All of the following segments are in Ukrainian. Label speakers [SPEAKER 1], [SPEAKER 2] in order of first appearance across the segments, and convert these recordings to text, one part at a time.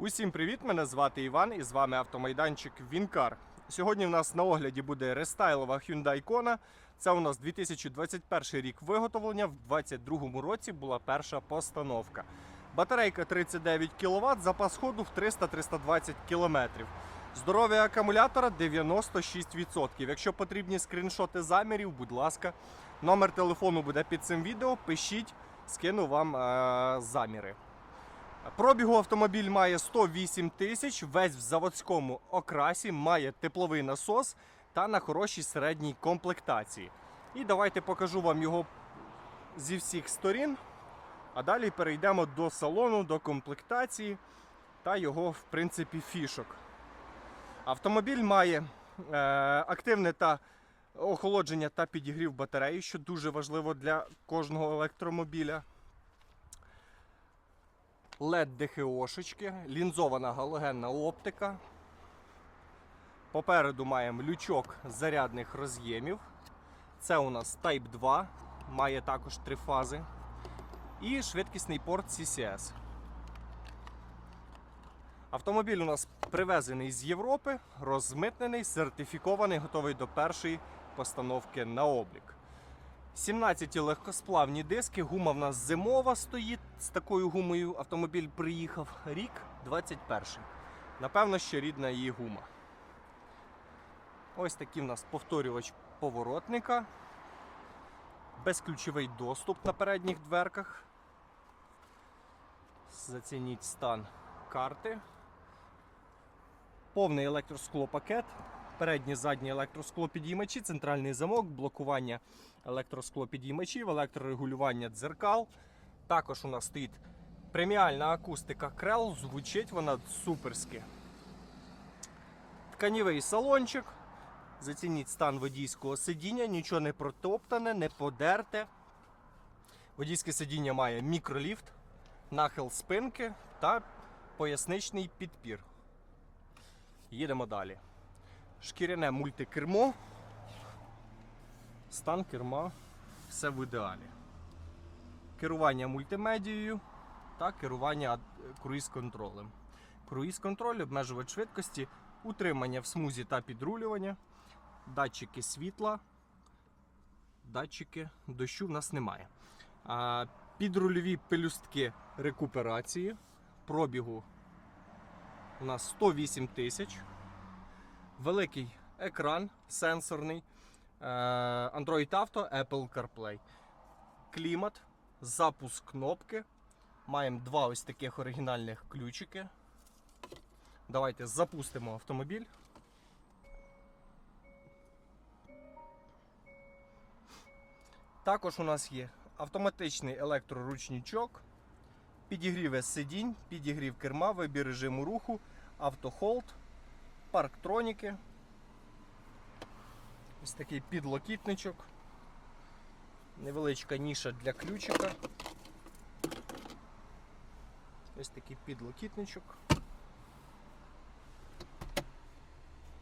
[SPEAKER 1] Усім привіт! Мене звати Іван і з вами автомайданчик Вінкар. Сьогодні в нас на огляді буде рестайлова Hyundai Kona. Це у нас 2021 рік виготовлення. В 2022 році була перша постановка. Батарейка 39 кВт, запас ходу в 300-320 км. Здоров'я акумулятора 96%. Якщо потрібні скріншоти замірів, будь ласка, номер телефону буде під цим відео. Пишіть, скину вам е- заміри. Пробігу автомобіль має 108 тисяч, весь в заводському окрасі, має тепловий насос та на хорошій середній комплектації. І давайте покажу вам його зі всіх сторін. А далі перейдемо до салону, до комплектації та його, в принципі, фішок. Автомобіль має е, активне та охолодження та підігрів батареї, що дуже важливо для кожного електромобіля. LED ДХОшечки, лінзована галогенна оптика. Попереду маємо лючок зарядних роз'ємів. Це у нас Type 2, має також три фази. І швидкісний порт CCS. Автомобіль у нас привезений з Європи, розмитнений, сертифікований, готовий до першої постановки на облік. 17 легкосплавні диски, гума в нас зимова стоїть з такою гумою. Автомобіль приїхав рік 21. Напевно, ще рідна її гума. Ось такий в нас повторювач поворотника. Безключовий доступ на передніх дверках. Зацініть стан карти. Повний електросклопакет. Переднє заднє електросклопідіймачі, центральний замок, блокування електросклопідіймачів, електрорегулювання дзеркал. Також у нас стоїть преміальна акустика Крел, звучить вона суперськи. Тканівий салончик. Зацініть стан водійського сидіння, нічого не протоптане, не подерте. Водійське сидіння має мікроліфт, нахил спинки та поясничний підпір. Їдемо далі. Шкіряне мультикермо. Стан керма все в ідеалі. Керування мультимедією та керування круїз-контролем. Круїз-контроль, обмежувач швидкості, утримання в смузі та підрулювання, датчики світла, датчики дощу в нас немає. Підрульові пелюстки рекуперації. Пробігу у нас 108 тисяч великий екран сенсорний, е, Android Auto, Apple CarPlay, клімат, запуск кнопки. Маємо два ось таких оригінальних ключики. Давайте запустимо автомобіль. Також у нас є автоматичний електроручничок, підігрів сидінь, підігрів керма, вибір режиму руху, автохолд, парктроніки. Ось такий підлокітничок. Невеличка ніша для ключика. Ось такий підлокітничок.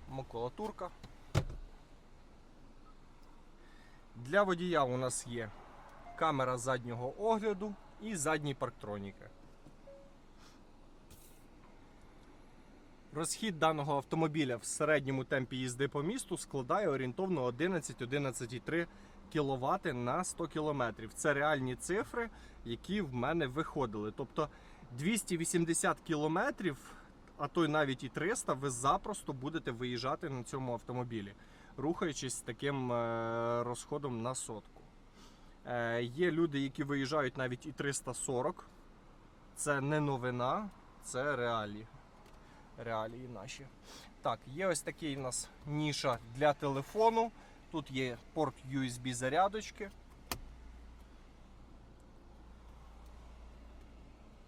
[SPEAKER 1] Макулатурка. Для водія у нас є камера заднього огляду і задні парктроніки. Розхід даного автомобіля в середньому темпі їзди по місту складає орієнтовно 11-11,3 кВт на 100 км. Це реальні цифри, які в мене виходили. Тобто 280 км, а то й навіть і 300, ви запросто будете виїжджати на цьому автомобілі, рухаючись таким е, розходом на сотку. Е, Є люди, які виїжджають навіть і 340. Це не новина, це реалії реалії наші. Так, є ось такий у нас ніша для телефону. Тут є порт USB зарядочки.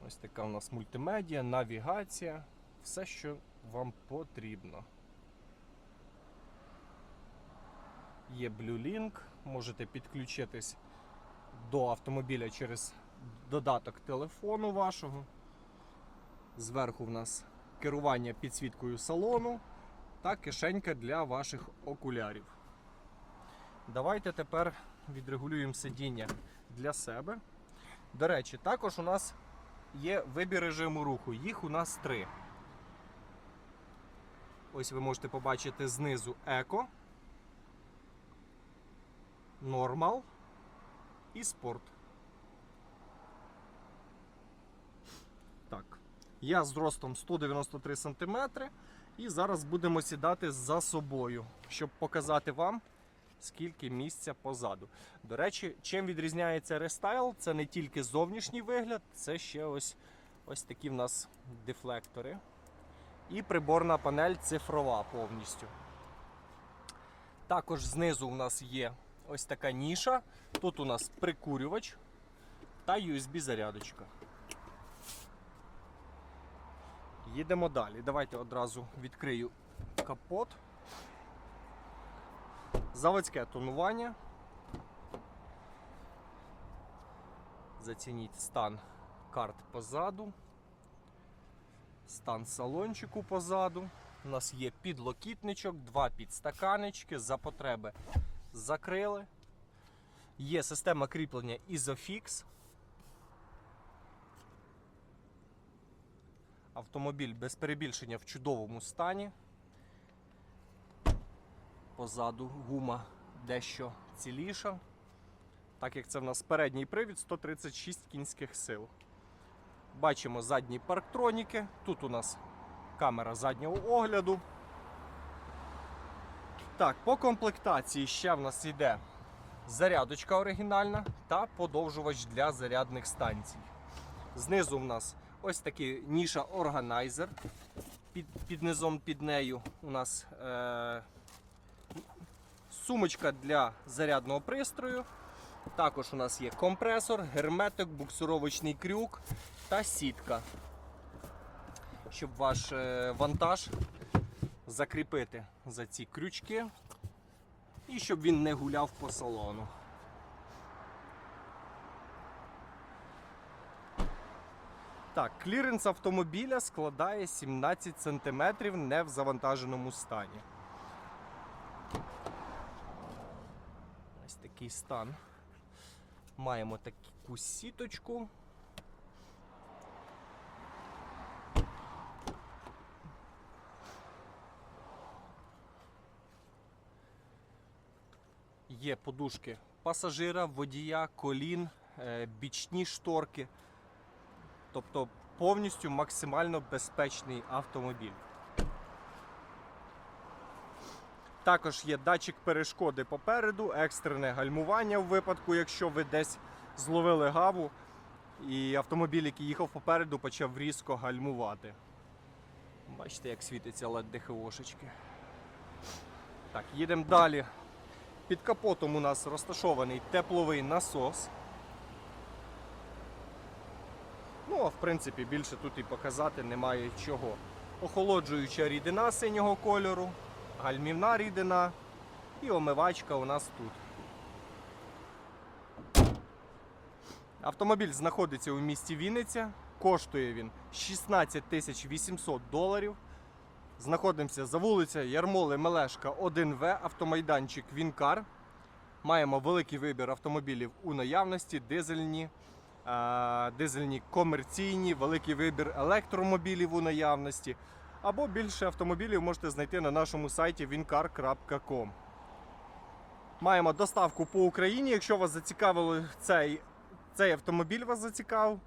[SPEAKER 1] Ось така у нас мультимедіа, навігація, все, що вам потрібно. Є Blue Link, можете підключитись до автомобіля через додаток телефону вашого. Зверху в нас керування підсвіткою салону та кишенька для ваших окулярів. Давайте тепер відрегулюємо сидіння для себе. До речі, також у нас є вибір режиму руху. Їх у нас три. Ось ви можете побачити знизу еко, нормал і спорт. Так. Я з ростом 193 см і зараз будемо сідати за собою, щоб показати вам, скільки місця позаду. До речі, чим відрізняється рестайл, це не тільки зовнішній вигляд, це ще ось, ось такі в нас дефлектори. І приборна панель цифрова повністю. Також знизу у нас є ось така ніша. Тут у нас прикурювач та USB-зарядочка. Їдемо далі. Давайте одразу відкрию капот. Заводське тонування. Зацініть стан карт позаду. Стан салончику позаду. У нас є підлокітничок, два підстаканечки, за потреби закрили. Є система кріплення Isofix. Автомобіль без перебільшення в чудовому стані. Позаду гума дещо ціліша. Так як це в нас передній привід 136 кінських сил. Бачимо задні парктроніки. Тут у нас камера заднього огляду. Так, по комплектації ще в нас йде зарядочка оригінальна та подовжувач для зарядних станцій. Знизу в нас ось такий ніша органайзер. Під, під низом під нею у нас е, сумочка для зарядного пристрою. Також у нас є компресор, герметик, буксировочний крюк та сітка, щоб ваш е, вантаж закріпити за ці крючки і щоб він не гуляв по салону. Так, кліренс автомобіля складає 17 см не в завантаженому стані. Ось такий стан. Маємо таку сіточку. Є подушки пасажира, водія, колін, е, бічні шторки. Тобто повністю максимально безпечний автомобіль. Також є датчик перешкоди попереду, екстрене гальмування в випадку, якщо ви десь зловили гаву і автомобіль, який їхав попереду, почав різко гальмувати. Бачите, як світиться LED ДХОшечки. Так, їдемо далі. Під капотом у нас розташований тепловий насос. Ну, а в принципі, більше тут і показати немає чого. Охолоджуюча рідина синього кольору, гальмівна рідина і омивачка у нас тут. Автомобіль знаходиться у місті Вінниця. Коштує він 16 800 доларів. Знаходимося за вулицею Ярмоли Мелешка 1В, автомайданчик Вінкар. Маємо великий вибір автомобілів у наявності, дизельні, дизельні комерційні, великий вибір електромобілів у наявності. Або більше автомобілів можете знайти на нашому сайті wincar.com. Маємо доставку по Україні. Якщо вас зацікавило цей, цей автомобіль вас зацікавив,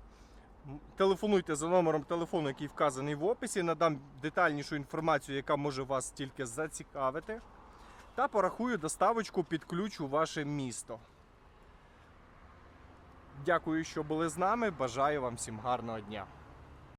[SPEAKER 1] телефонуйте за номером телефону, який вказаний в описі. Надам детальнішу інформацію, яка може вас тільки зацікавити. Та порахую доставочку під ключ у ваше місто. Дякую, що були з нами. Бажаю вам всім гарного дня.